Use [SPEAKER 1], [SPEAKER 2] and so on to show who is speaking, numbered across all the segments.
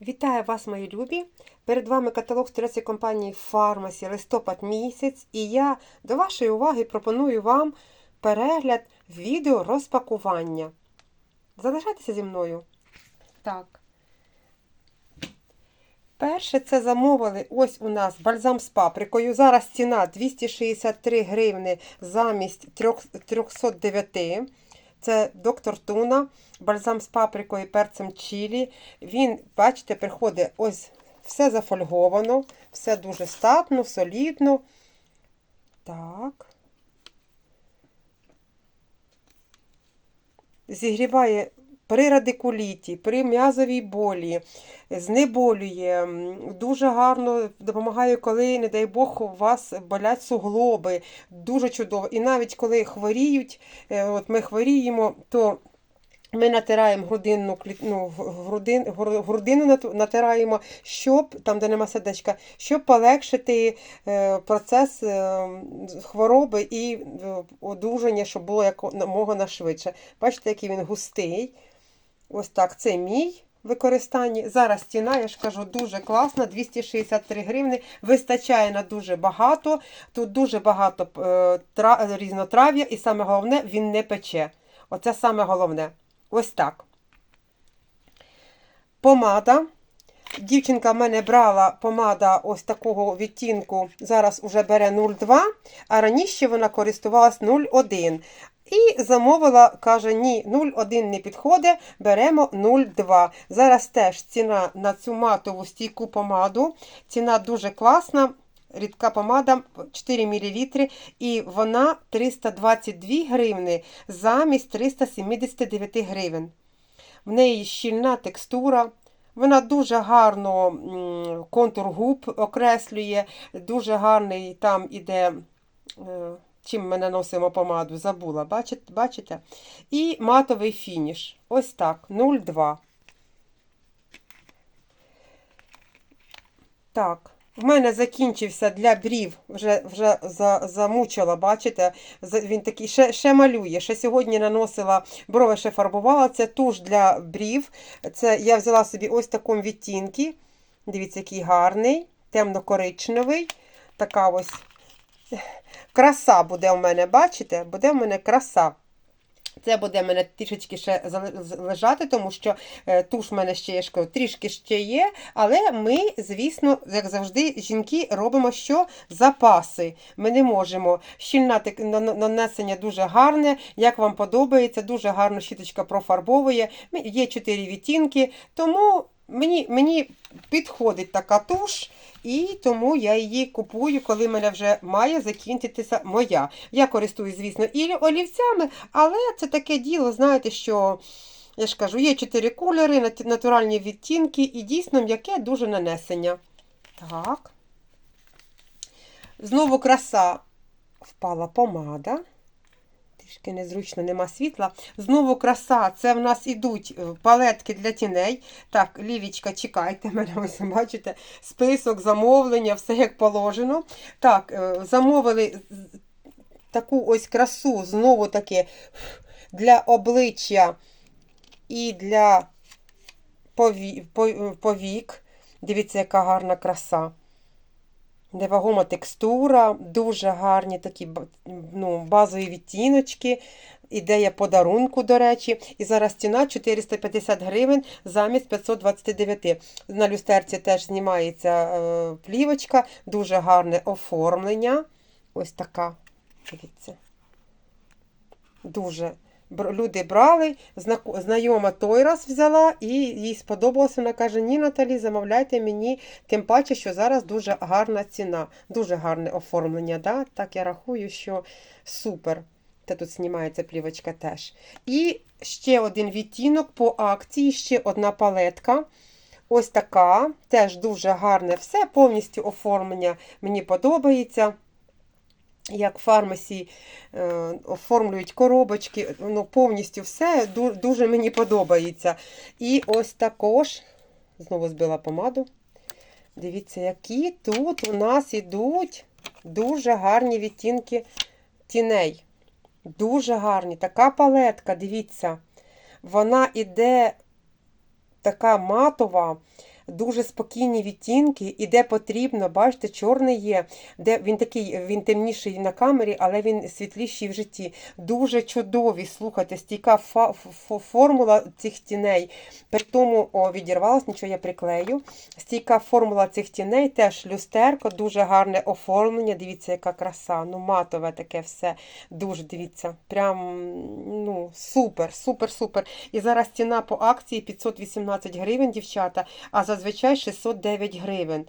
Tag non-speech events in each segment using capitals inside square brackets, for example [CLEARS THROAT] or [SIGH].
[SPEAKER 1] Вітаю вас, мої любі! Перед вами каталог турецької компанії Фармасі листопад місяць, і я до вашої уваги пропоную вам перегляд відео розпакування. Залишайтеся зі мною. Так. Перше це замовили ось у нас бальзам з паприкою. Зараз ціна 263 гривни замість 309. Це доктор Туна, бальзам з паприкою і перцем чілі. Він, бачите, приходить ось все зафольговано, все дуже статно, солідно. Так. Зігріває при радикуліті, при м'язовій болі, знеболює, дуже гарно допомагає, коли, не дай Бог, у вас болять суглоби. Дуже чудово. І навіть коли хворіють, от ми хворіємо, то ми натираємо грудинну ну, грудин, грудину натираємо, щоб там, де нема сердечка, щоб полегшити процес хвороби і одужання, щоб було якомога швидше. Бачите, який він густий. Ось так, це мій використання. Зараз ціна, я ж кажу, дуже класна, 263 гривни. Вистачає на дуже багато. Тут дуже багато е, різнотрав'я, і саме головне, він не пече. Оце саме головне. Ось так. Помада. Дівчинка в мене брала помада ось такого відтінку, зараз уже бере 0,2, а раніше вона користувалась 0,1. І замовила, каже, ні, 0,1 не підходить, беремо 0,2. Зараз теж ціна на цю матову стійку помаду. Ціна дуже класна. Рідка помада 4 мл, і вона 322 гривни замість 379 гривень. В неї щільна текстура. Вона дуже гарно контур губ окреслює, дуже гарний там іде. Чим ми наносимо помаду, забула, бачите? І матовий фініш. Ось так, 0,2. Так, в мене закінчився для брів, вже вже замучила, бачите? Він такий ще ще малює. Ще сьогодні наносила брови, ще фарбувала. Це туш для брів. Це Я взяла собі ось такому відтінки. Дивіться, який гарний, темно-коричневий. Така ось краса буде у мене, бачите? Буде у мене краса. Це буде мене трішечки ще лежати, тому що е, туш в мене ще є трішки ще є. Але ми, звісно, як завжди, жінки робимо що? Запаси. Ми не можемо. Щільне нанесення дуже гарне, як вам подобається, дуже гарно щіточка профарбовує. Є чотири відтінки, тому мені, мені підходить така туш. І тому я її купую, коли мене вже має закінчитися моя. Я користуюсь, звісно, і олівцями, але це таке діло, знаєте, що, я ж кажу, є чотири кольори, натуральні відтінки і дійсно м'яке дуже нанесення. Так. Знову краса впала помада. Трішки незручно, нема світла. Знову краса. Це в нас ідуть е, палетки для тіней. Так, лівічка, чекайте, мене [LAUGHS] ось бачите, список, замовлення, все як положено. Так, е, замовили таку ось красу, знову таки, для обличчя і для повік. Дивіться, яка гарна краса. Невагома текстура, дуже гарні такі ну, базові відтіночки. Ідея подарунку, до речі. І зараз ціна 450 гривень замість 529. На люстерці теж знімається е, плівочка, дуже гарне оформлення. Ось така. Дивіться. Дуже люди брали, знайома той раз взяла, і їй сподобалося. Вона каже: Ні, Наталі, замовляйте мені, тим паче, що зараз дуже гарна ціна, дуже гарне оформлення. Да? Так я рахую, що супер. Та тут знімається плівочка теж. І ще один відтінок по акції, ще одна палетка. Ось така, теж дуже гарне все, повністю оформлення мені подобається як фармасі е, оформлюють коробочки, ну, повністю все дуже мені подобається. І ось також, знову збила помаду. Дивіться, які тут у нас ідуть дуже гарні відтінки тіней. Дуже гарні. Така палетка, дивіться, вона іде така матова, Дуже спокійні відтінки, і де потрібно, бачите, чорний є, де він такий, він темніший на камері, але він світліший в житті. Дуже чудові, слухайте, стійка формула цих тіней. При тому о, відірвалось, нічого я приклею. Стійка формула цих тіней, теж люстерко, дуже гарне оформлення. Дивіться, яка краса. Ну, матове таке все. Дуже дивіться. Прям ну, супер, супер, супер. І зараз ціна по акції 518 гривень, дівчата, а зазвичай 609 гривень.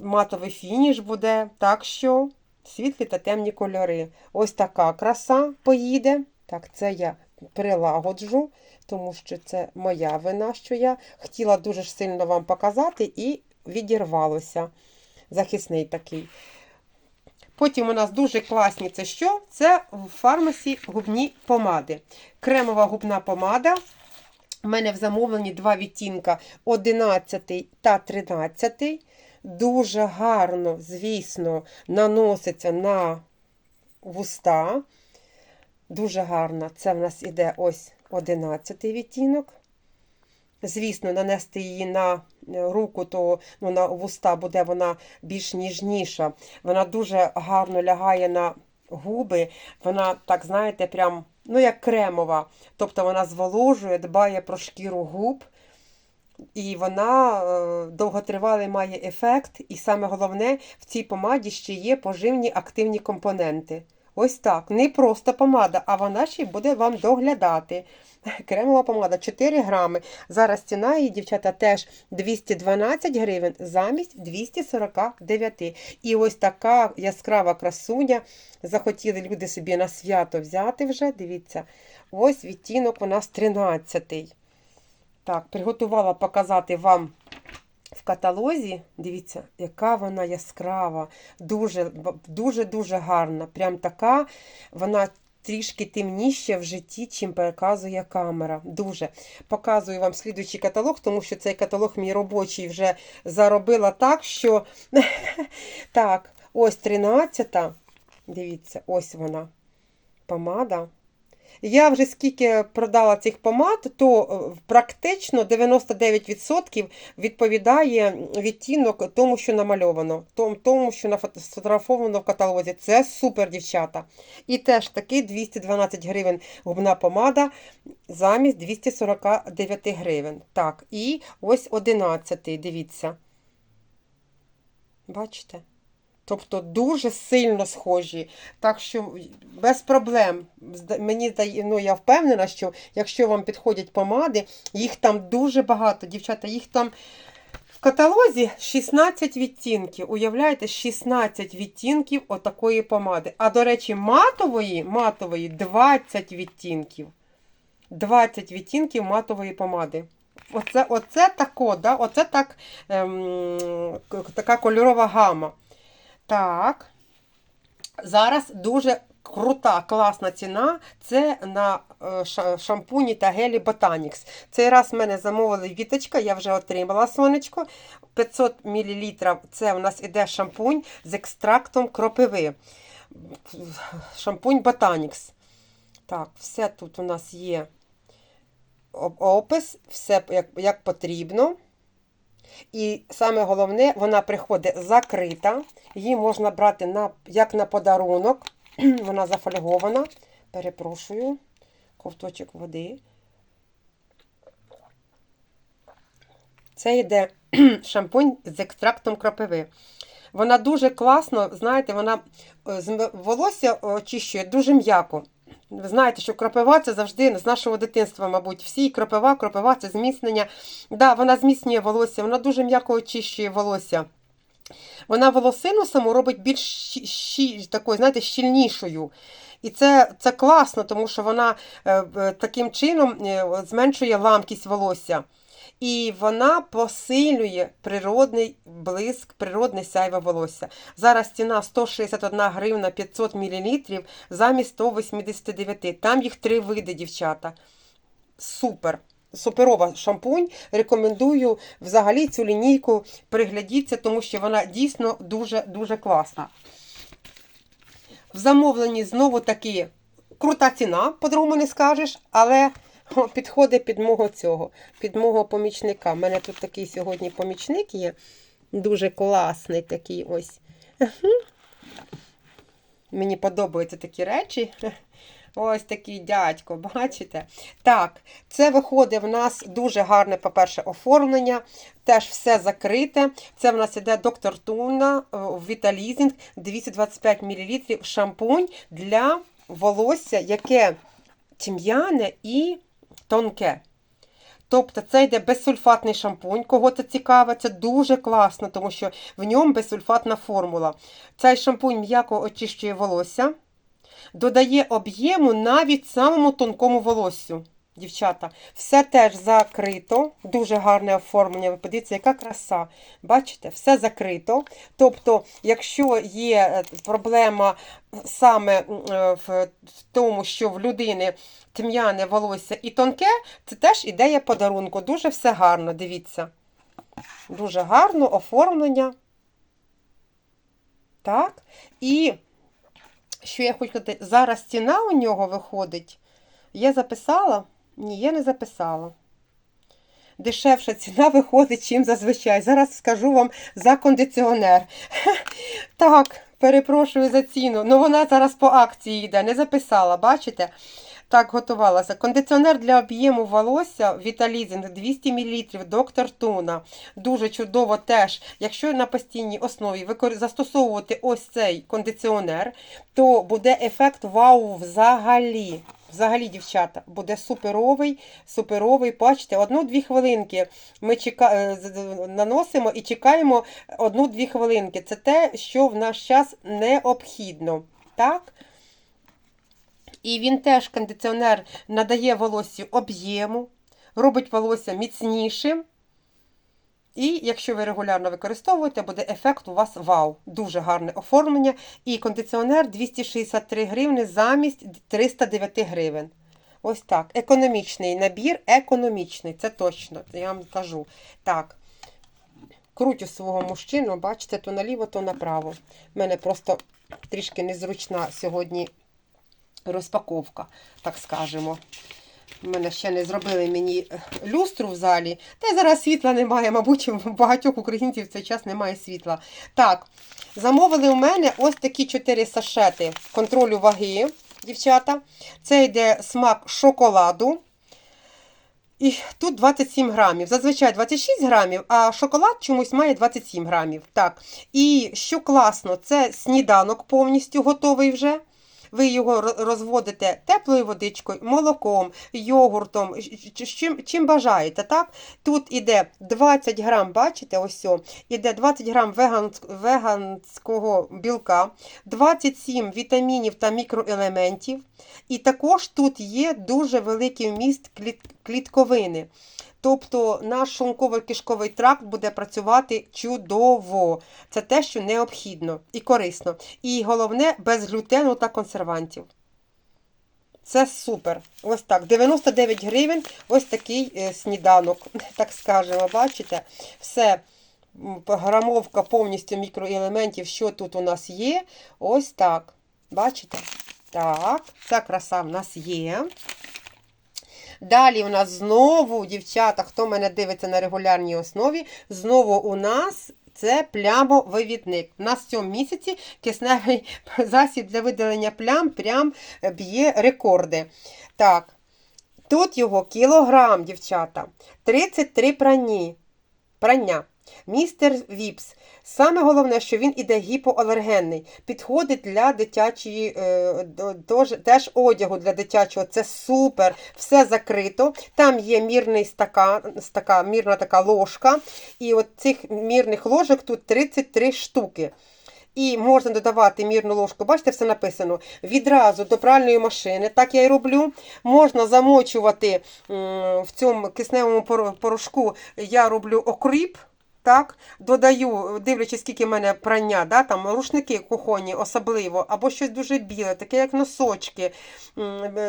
[SPEAKER 1] Матовий фініш буде, так що світлі та темні кольори. Ось така краса поїде. Так, це я прилагоджу, тому що це моя вина, що я хотіла дуже ж сильно вам показати і відірвалося. Захисний такий. Потім у нас дуже класні це що? Це в фармасі губні помади. Кремова губна помада. У мене в замовленні два відтінка 11 та 13. Дуже гарно, звісно, наноситься на вуста. Дуже гарно. Це в нас іде ось 11 відтінок. Звісно, нанести її на руку, то ну, на вуста буде вона більш ніжніша. Вона дуже гарно лягає на губи. Вона, так знаєте, прям, ну, як кремова. Тобто вона зволожує, дбає про шкіру губ. І вона е, довготривалий має ефект. І саме головне, в цій помаді ще є поживні активні компоненти. Ось так. Не просто помада, а вона ще й буде вам доглядати. [LAUGHS] Кремова помада 4 грами. Зараз ціна її, дівчата, теж 212 гривень замість 249. І ось така яскрава красуня. Захотіли люди собі на свято взяти вже. Дивіться, ось відтінок у нас 13. Так, приготувала показати вам в каталозі. Дивіться, яка вона яскрава, дуже, дуже, дуже гарна. Прям така, вона трішки темніше в житті, чим показує камера. Дуже. Показую вам слідуючий каталог, тому що цей каталог мій робочий вже заробила так, що. [LAUGHS] Так, ось 13-та. Дивіться, ось вона. Помада. Я вже скільки продала цих помад, то е, практично 99% відповідає відтінок тому, що намальовано, тому- що нафотографовано в каталозі. Це супер, дівчата. І теж таки 212 гривень губна помада замість 249 гривень. Так, і ось 11, дивіться. Бачите? Тобто дуже сильно схожі. Так що без проблем. Мені ну, я впевнена, що якщо вам підходять помади, їх там дуже багато. Дівчата, їх там в каталозі 16 відтінків. Уявляєте, 16 відтінків отакої помади. А до речі, матової, матової 20 відтінків. 20 відтінків матової помади. Оце, оце тако, да? оце так, ем, така кольорова гама. Так. Зараз дуже крута, класна ціна. Це на е, шампуні та гелі Botanix. Цей раз в мене замовили віточка, я вже отримала сонечко. 500 мл це у нас іде шампунь з екстрактом кропиви. Шампунь Botanix. Так, все тут у нас є опис, все як, як потрібно. І саме головне, вона приходить закрита. Її можна брати на, як на подарунок. [CLEARS THROAT] Вона зафольгована. Перепрошую, ковточок води. Це йде [CLEARS THROAT] шампунь з екстрактом кропиви. Вона дуже класно, знаєте, вона е, волосся очищує дуже м'яко. Ви знаєте, що кропива це завжди з нашого дитинства, мабуть, всі кропива, кропива це зміцнення. Да, вона зміцнює волосся, вона дуже м'яко очищує волосся. Вона волосину саму робить більш щі, такою, знаєте, щільнішою. І це, це класно, тому що вона е, е, таким чином е, зменшує ламкість волосся. І вона посилює природний блиск, природне сяйве волосся. Зараз ціна 161 гривна 500 мл замість 189. Там їх три види, дівчата. Супер. Суперова шампунь. Рекомендую взагалі цю лінійку приглядіться, тому що вона дійсно дуже-дуже класна. В замовленні знову таки крута ціна, по-другому не скажеш, але Підходить під мого цього, під мого помічника. У мене тут такий сьогодні помічник є. Дуже класний такий ось. Мені подобаються такі речі. Ось такий дядько, бачите? Так, це виходить в нас дуже гарне, по-перше, оформлення. Теж все закрите. Це в нас іде доктор Туна Віталізінг 225 мл шампунь для волосся, яке тім'яне і тонке. Тобто це йде безсульфатний шампунь, кого це цікаво, це дуже класно, тому що в ньому безсульфатна формула. Цей шампунь м'яко очищує волосся, додає об'єму навіть самому тонкому волоссю. Дівчата, все теж закрито, дуже гарне оформлення. Ви подивіться, яка краса. Бачите, все закрито. Тобто, якщо є е, проблема саме е, в тому, що в людини тьмяне волосся і тонке, це теж ідея подарунку. Дуже все гарно, дивіться. Дуже гарно оформлення. Так. І що я хочу сказати, зараз ціна у нього виходить. Я записала? Ні, я не записала. Дешевша ціна виходить, чим зазвичай. Зараз скажу вам за кондиціонер. [LAUGHS] Так, перепрошую за ціну. Ну вона зараз по акції йде. Не записала, бачите? Так, готувалася. Кондиціонер для об'єму волосся Віталізинг 200 мл, доктор Туна. Дуже чудово теж. Якщо на постійній основі застосовувати ось цей кондиціонер, то буде ефект вау взагалі. Взагалі, дівчата, буде суперовий, суперовий. Бачите, одну-дві хвилинки ми чека... е, наносимо і чекаємо одну-дві хвилинки. Це те, що в наш час необхідно. Так? І він теж кондиціонер надає волоссю об'єму, робить волосся міцнішим. І якщо ви регулярно використовуєте, буде ефект у вас вау. Дуже гарне оформлення. І кондиціонер 263 гривни замість 309 гривень. Ось так. Економічний набір, економічний, це точно, я вам кажу. Так. Крутю свого мужчину, бачите, то наліво, то направо. У мене просто трішки незручна сьогодні розпаковка, так скажемо. У мене ще не зробили мені е, люстру в залі. Та зараз світла немає, мабуть, [LAUGHS] у багатьох українців в цей час немає світла. Так, замовили у мене ось такі 4 сашети контролю ваги, дівчата. Це йде смак шоколаду. І тут 27 грамів. Зазвичай 26 грамів, а шоколад чомусь має 27 грамів. Так. І що класно, це сніданок повністю готовий вже. Ви його розводите теплою водичкою, молоком, йогуртом, чим, чим бажаєте. так? Тут іде 20 грам, бачите, ось іде 20 грам веганс- веганського білка, 27 вітамінів та мікроелементів. І також тут є дуже великий вміст кліт- клітковини. Тобто наш шлунково-кишковий тракт буде працювати чудово. Це те, що необхідно і корисно. І головне, без глютену та консервантів. Це супер. Ось так. 99 гривень, ось такий е, сніданок, [LAUGHS] так скажемо, бачите? Все. Грамовка повністю мікроелементів, що тут у нас є. Ось так. Бачите? Так, ця краса в нас є. Далі у нас знову, дівчата, хто мене дивиться на регулярній основі, знову у нас це плямовивідник. У нас в цьому місяці кисневий [LAUGHS] засіб для видалення плям прям б'є рекорди. Так, тут його кілограм, дівчата, 33 прані, прання. Містер Віпс. Саме головне, що він іде гіпоалергенний. Підходить для дитячої, е, теж одягу для дитячого. Це супер. Все закрито. Там є мірний стакан, стакан мірна така ложка. І от цих мірних ложок тут 33 штуки. І можна додавати мірну ложку, бачите, все написано. Відразу до пральної машини, так я і роблю. Можна замочувати в цьому кисневому порошку, я роблю окріп. Так, додаю, дивлячись, скільки в мене прання, да, там рушники кухонні особливо, або щось дуже біле, таке як носочки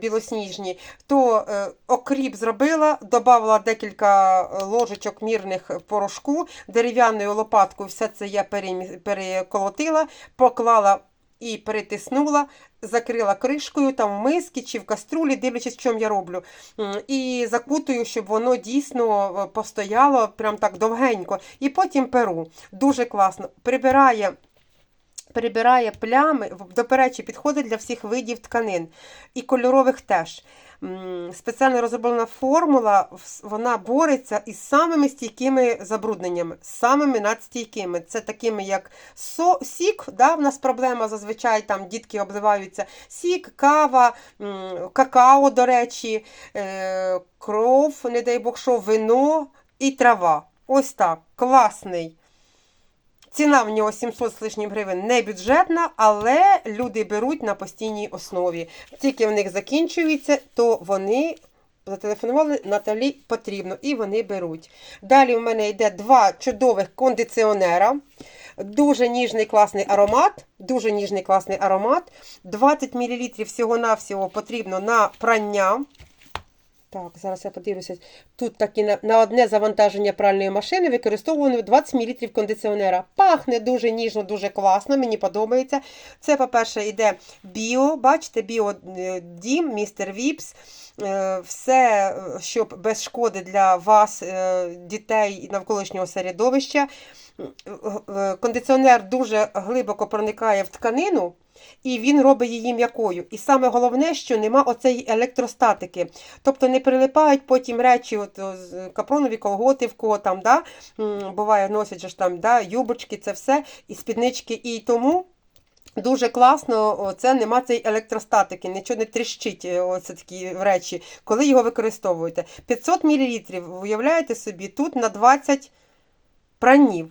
[SPEAKER 1] білосніжні, то е, окріп зробила, додавала декілька ложечок мірних порошку, дерев'яною лопаткою все це я переколотила, поклала і перетиснула, закрила кришкою там в миски чи в каструлі, дивлячись, чому я роблю. І закутую, щоб воно дійсно е, постояло прям так довгенько. І потім перу. Дуже класно. Прибирає. Прибирає плями, до речі, підходить для всіх видів тканин і кольорових теж. Спеціально розроблена формула, вона бореться із самими стійкими забрудненнями, самими надстійкими. Це такими, як сік, да, в нас проблема зазвичай там дітки обливаються. Сік, кава, какао, до речі, е, кров, не дай Бог, що, вино і трава. Ось так. Класний. Ціна в нього 700 з лишнім гривень не бюджетна, але люди беруть на постійній основі. Тільки в них закінчується, то вони зателефонували Наталі потрібно і вони беруть. Далі в мене йде два чудових кондиціонера. Дуже ніжний класний аромат. Дуже ніжний класний аромат. 20 мл всього-навсього потрібно на прання. Так, зараз я подивлюся. Тут такі на, на одне завантаження пральної машини використовувано 20 мл кондиціонера. Пахне дуже ніжно, дуже класно, мені подобається. Це, по-перше, йде біо, бачите, біодім, містер Віпс. Е, Все, е, щоб без шкоди для вас, е, дітей і навколишнього середовища. Е, Кондиціонер дуже глибоко проникає в тканину. І він робить її м'якою. І саме головне, що нема оцеї електростатики. Тобто не прилипають потім речі, от, капронові колготи в кого там, да? буває, носять ж там да? юбочки, це все, і спіднички. І тому дуже класно, це нема цієї електростатики, нічого не тріщить, е, оце такі речі, коли його використовуєте. 500 мл, уявляєте собі, тут на 20 пранів.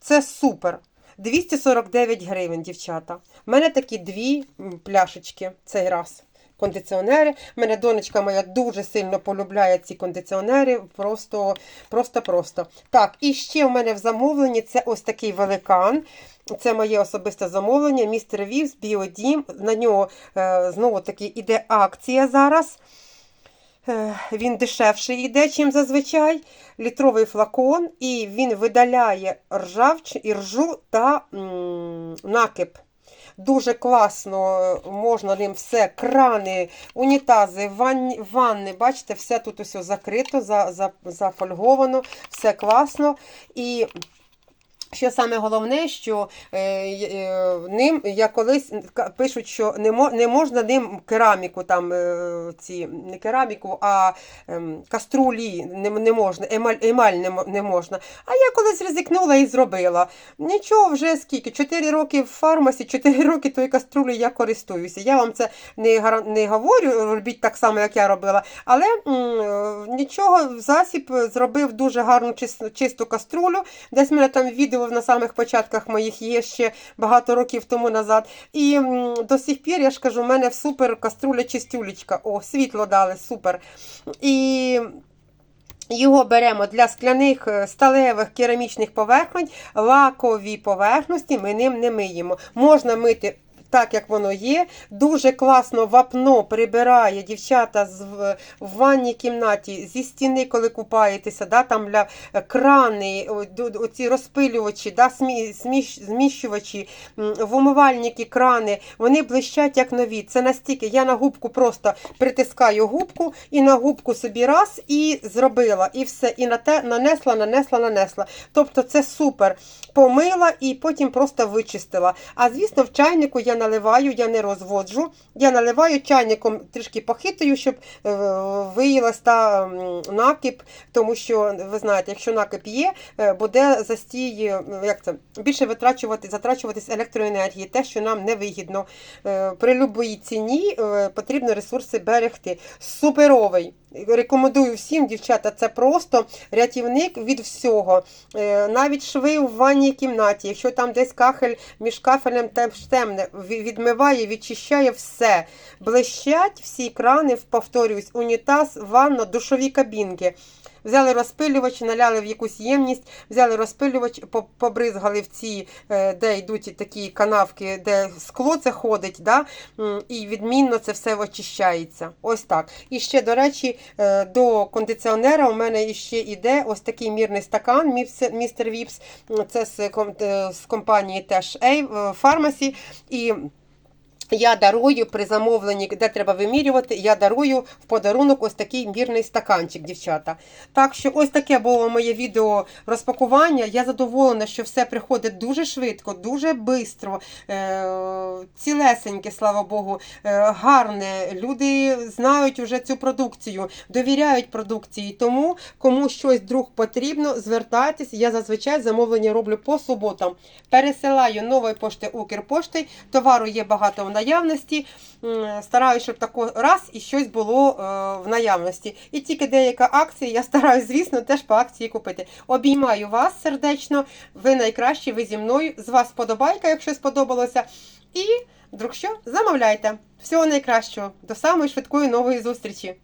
[SPEAKER 1] Це супер. 249 гривень, дівчата. У мене такі дві пляшечки цей раз. Кондиціонери. У мене донечка моя дуже сильно полюбляє ці кондиціонери. Просто, просто, просто. Так, і ще в мене в замовленні це ось такий великан. Це моє особисте замовлення. Містер Вівс, Біодім. На нього е, знову таки іде акція зараз. Е, Він дешевший йде, чим зазвичай. Літровий флакон, і він видаляє ржавч, іржу та м, накип. Дуже класно е, можна ним все, крани, унітази, ванні, ванни. Бачите, все тут усе закрито, за, за, зафольговано, все класно. І що саме головне, що е, е, ним я колись пишуть, що не, мо, не можна ним кераміку, там е, ці не кераміку, а ем, каструлі не, не можна, емаль, емаль не, не можна. А я колись ризикнула і зробила. Нічого, вже скільки? 4 роки в фармасі, 4 роки тої каструлі я користуюся. Я вам це не, не говорю, робіть так само, як я робила, але м, е, нічого, засіб зробив дуже гарну чисту, чисту каструлю. Десь мене там відео на самих початках моїх є ще багато років тому назад. І до сих пір, я ж кажу, в мене супер каструля чистюлечка. О, світло дали, супер. І його беремо для скляних е, сталевих керамічних поверхонь, лакові поверхності ми ним не миємо. Можна мити. Так, як воно є, дуже класно вапно прибирає дівчата з, в- ванній кімнаті зі стіни, коли купаєтеся, да, там для е, крани, оці розпилювачі, да, смі, сміщ- зміщувачі, м, в умивальники, крани, вони блищать як нові. Це настільки, я на губку просто притискаю губку і на губку собі раз і зробила. І все. І на те нанесла, нанесла, нанесла. Тобто це супер. Помила і потім просто вичистила. А звісно, в чайнику я наливаю, я не розводжу. Я наливаю чайником трішки похитаю, щоб е, виїлась та накип, тому що ви знаєте, якщо накип є, е, буде застій, е, як це, більше витрачувати, затрачуватись електроенергії, те, що нам не вигідно. Е, При будь-якій ціні потрібно ресурси берегти. Суперовий. Рекомендую всім, дівчата, це просто рятівник від всього. Навіть шви в ванній кімнаті, якщо там десь кахель між кафелем та темне, відмиває, відчищає все. Блищать всі крани, повторюсь, унітаз, ванна, душові кабінки. Взяли розпилювач, наляли в якусь ємність, взяли розпилювач, по- побризгали в ці, е, де йдуть такі канавки, де скло це ходить, да? і відмінно це все очищається. Ось так. І ще, до речі, е, до кондиціонера у мене ще йде ось такий мірний стакан містер Віпс. Це з, е, компанії теж A Pharmacy. І я дарую при замовленні, де треба вимірювати, я дарую в подарунок ось такий мірний стаканчик, дівчата. Так що ось таке було моє відео розпакування. Я задоволена, що все приходить дуже швидко, дуже швидко, е- цілесеньке, слава Богу, е- гарне. Люди знають вже цю продукцію, довіряють продукції. Тому кому щось вдруг потрібно, звертайтесь. Я зазвичай замовлення роблю по суботам. Пересилаю нової пошти Укрпошти. Товару є багато наявності. Стараюсь, щоб тако раз і щось було е, в наявності. І тільки деяка акція, я стараюсь, звісно, теж по акції купити. Обіймаю вас сердечно. Ви найкращі, ви зі мною. З вас подобайка, якщо сподобалося. І, вдруг що, замовляйте. Всього найкращого. До самої швидкої нової зустрічі!